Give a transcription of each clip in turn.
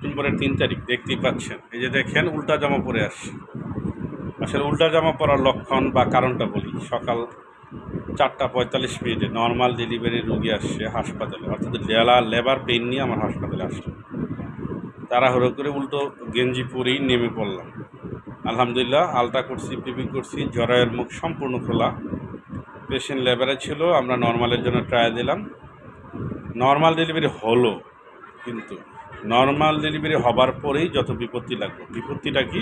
ডিসেম্বরের তিন তারিখ, দেখতেই পাচ্ছেন। এই যে দেখেন, উল্টা জামা পরে আসছে। আসলে উল্টা জামা পরার লক্ষণ বা কারণটা বলি। সকাল চারটা পঁয়তাল্লিশ মিনিটে নর্মাল ডেলিভারি রুগী আসছে হাসপাতালে। অর্থাৎ লেলা, লেবার পেন নিয়ে আমার হাসপাতালে আসলো তাড়াহুড়ো করে উল্টো গেঞ্জি পরেই নেমে পড়লাম। আলহামদুলিল্লাহ আলটা করছি, পিপি করছি, জরায়ের মুখ সম্পূর্ণ খোলা। পেশেন্ট লেবারে ছিল, আমরা নর্মালের জন্য ট্রাই দিলাম। নর্মাল ডেলিভারি হলো, কিন্তু নর্মাল ডেলিভারি হবার পরেই যত বিপত্তি লাগল বিপত্তিটা কি?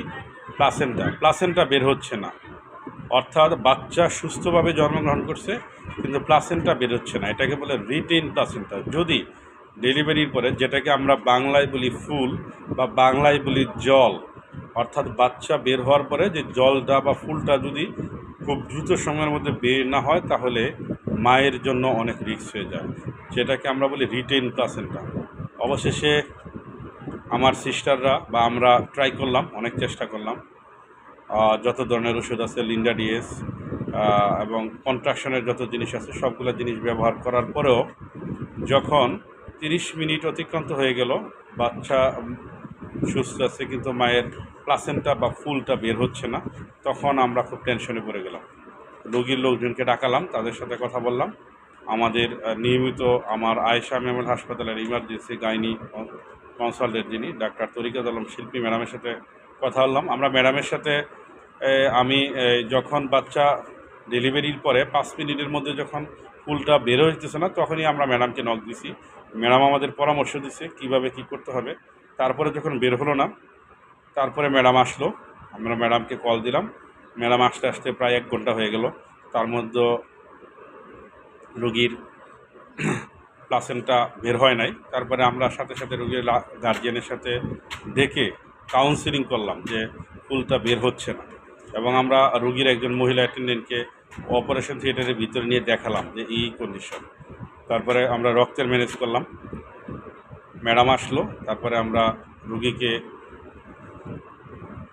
প্লাসেন্টা প্লাসেন্টা বের হচ্ছে না। অর্থাৎ বাচ্চা সুস্থভাবে জন্মগ্রহণ করছে, কিন্তু প্লাসেন্টা বের হচ্ছে না। এটাকে বলে রিটেন প্লাসেন্টা যদি ডেলিভারির পরে যেটাকে আমরা বাংলায় বলি ফুল বা বাংলায় বলি জল, অর্থাৎ বাচ্চা বের হওয়ার পরে যে জলটা বা ফুলটা যদি খুব দ্রুত সময়ের মধ্যে বের না হয়, তাহলে মায়ের জন্য অনেক রিস্ক হয়ে যায়। যেটাকে আমরা বলি রিটেন প্লাসেন্টা অবশেষে আমার সিস্টাররা বা আমরা ট্রাই করলাম, অনেক চেষ্টা করলাম। যত ধরনের ওষুধ আছে লিন্ডা ডিএস এবং কন্ট্রাকশনের যত জিনিস আছে, সবগুলো জিনিস ব্যবহার করার পরেও যখন তিরিশ মিনিট অতিক্রান্ত হয়ে গেল, বাচ্চা সুস্থ আছে কিন্তু মায়ের প্লাসেন্টা বা ফুলটা বের হচ্ছে না, তখন আমরা খুব টেনশনে পড়ে গেলাম। রোগীর লোকজনকে ডাকালাম, তাদের সাথে কথা বললাম। আমাদের নিয়মিত আমার আয়েশা মেমোরিয়াল হাসপাতালের ইমার্জেন্সি গাইনি কনসালটেন্ট যিনি, ডাক্তার তরিকাত আলম শিল্পী ম্যাডামের সাথে কথা বললাম। আমরা ম্যাডামের সাথে আমি যখন বাচ্চা ডেলিভারির পরে পাঁচ মিনিটের মধ্যে যখন ফুলটা বের হইতেছে না, তখনই আমরা ম্যাডামকে নক দিছি। ম্যাডাম আমাদের পরামর্শ দিছে কীভাবে কি করতে হবে। তারপরে যখন বের হলো না, তারপরে ম্যাডাম আসলো। আমরা ম্যাডামকে কল দিলাম। ম্যাডাম আসতে আসতে প্রায় এক ঘণ্টা হয়ে গেল। তার মধ্যে রুগীর প্লাসেন্টা বের হয় নাই। তারপরে আমরা সাথে সাথে রুগীর গার্জিয়ানের সাথে ডেকে কাউন্সিলিং করলাম যে ফুলটা বের হচ্ছে না। এবং আমরা রুগীর একজন মহিলা অ্যাটেন্ডেন্টকে অপারেশন থিয়েটারের ভিতরে নিয়ে দেখালাম যে এই কন্ডিশন তারপরে আমরা রক্তের ম্যানেজ করলাম। ম্যাডাম আসলো, তারপরে আমরা রুগীকে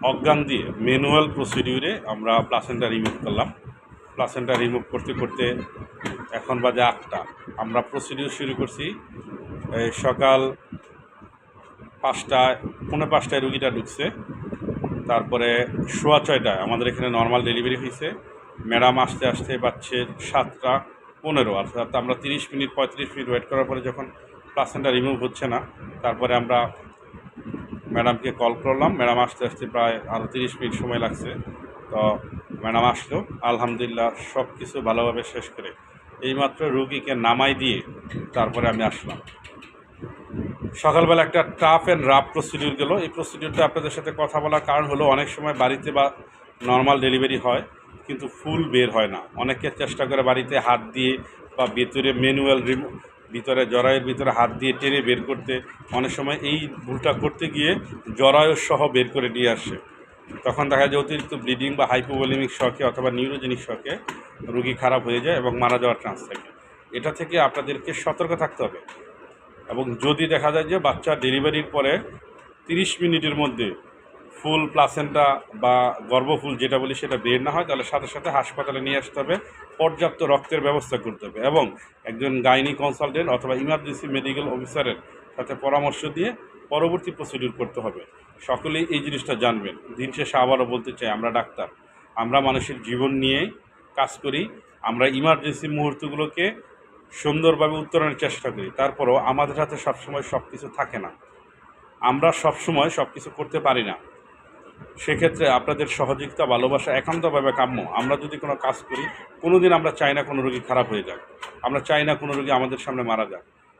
অজ্ঞান দিয়ে ম্যানুয়াল প্রসিডিউরে আমরা প্লাসেন্টা রিমুভ করলাম। প্লাসেন্টা রিমুভ করতে করতে এখন বাজে আটটা। আমরা প্রসিডিউর শুরু করছি। সকাল পাঁচটায়, পৌনে পাঁচটায় রুগীটা ঢুকছে। তারপরে সোয়া ছয়টায়, আমাদের এখানে নর্মাল ডেলিভারি হয়েছে ম্যাডাম আসতে আসতে পাচ্ছে সাতটা পনেরো। অর্থাৎ আমরা তিরিশ মিনিট, পঁয়ত্রিশ মিনিট ওয়েট করার পরে যখন প্লাসেন্টা রিমুভ হচ্ছে না, তারপরে আমরা ম্যাডামকে কল করলাম। ম্যাডাম আসতে আসতে প্রায় আরও তিরিশ মিনিট সময় লাগছে। তো ম্যাডাম আসলো। আলহামদুলিল্লাহ সব কিছু ভালোভাবে শেষ করে এইমাত্র রুগীকে নামাই দিয়ে তারপরে আমি আসলাম। সকালবেলা একটা টাফ অ্যান্ড রাফ প্রসিডিউর গেল। এই প্রসিডিউরটা আপনাদের সাথে কথা বলার কারণ হলো অনেক সময় বাড়িতে বা নর্মাল ডেলিভারি হয়, কিন্তু ফুল বের হয় না। অনেকে চেষ্টা করে বাড়িতে হাত দিয়ে বা ভেতরে ম্যানুয়াল রিমু, ভিতরে জরায়ের ভিতরে হাত দিয়ে টেনে বের করতে। অনেক সময় এই ভুলটা করতে গিয়ে জরায়ুর সহ বের করে নিয়ে আসে। তখন দেখা যায় অতিরিক্ত ব্লিডিং বা হাইপোভলিমিক শকে অথবা নিউরোজেনিক শকে রুগী খারাপ হয়ে যায় এবং মারা যাওয়ার চান্স থাকে। এটা থেকে আপনাদেরকে সতর্ক থাকতে হবে। এবং যদি দেখা যায় যে বাচ্চা ডেলিভারির পরে তিরিশ মিনিটের মধ্যে ফুল প্লাসেন্টা বা গর্ভফুল যেটা বলি সেটা বের না হয়, তাহলে সাথে সাথে হাসপাতালে নিয়ে আসতে হবে। পর্যাপ্ত রক্তের ব্যবস্থা করতে হবে এবং একজন গাইনি কনসালটেন্ট অথবা ইমার্জেন্সি মেডিকেল অফিসারের সাথে পরামর্শ দিয়ে পরবর্তী প্রসিডিউর করতে হবে। সকলেই এই জিনিসটা জানবেন। দিন শেষে আবারও বলতে চাই, আমরা ডাক্তার। আমরা মানুষের জীবন নিয়ে কাজ করি। আমরা ইমার্জেন্সি মুহূর্তগুলোকে সুন্দরভাবে উত্তরণের চেষ্টা করি। তারপরও আমাদের হাতে সবসময় সব কিছু থাকে না। আমরা সবসময় সব কিছু করতে পারি না। সেক্ষেত্রে আপনাদের সহযোগিতা, ভালোবাসা একান্তভাবে কাম্য। আমরা যদি কোনো কাজ করি কোনো দিন আমরা চাই না কোনো রোগী খারাপ হয়ে যাক। আমরা চাই না কোনো রোগী আমাদের সামনে মারা যাক।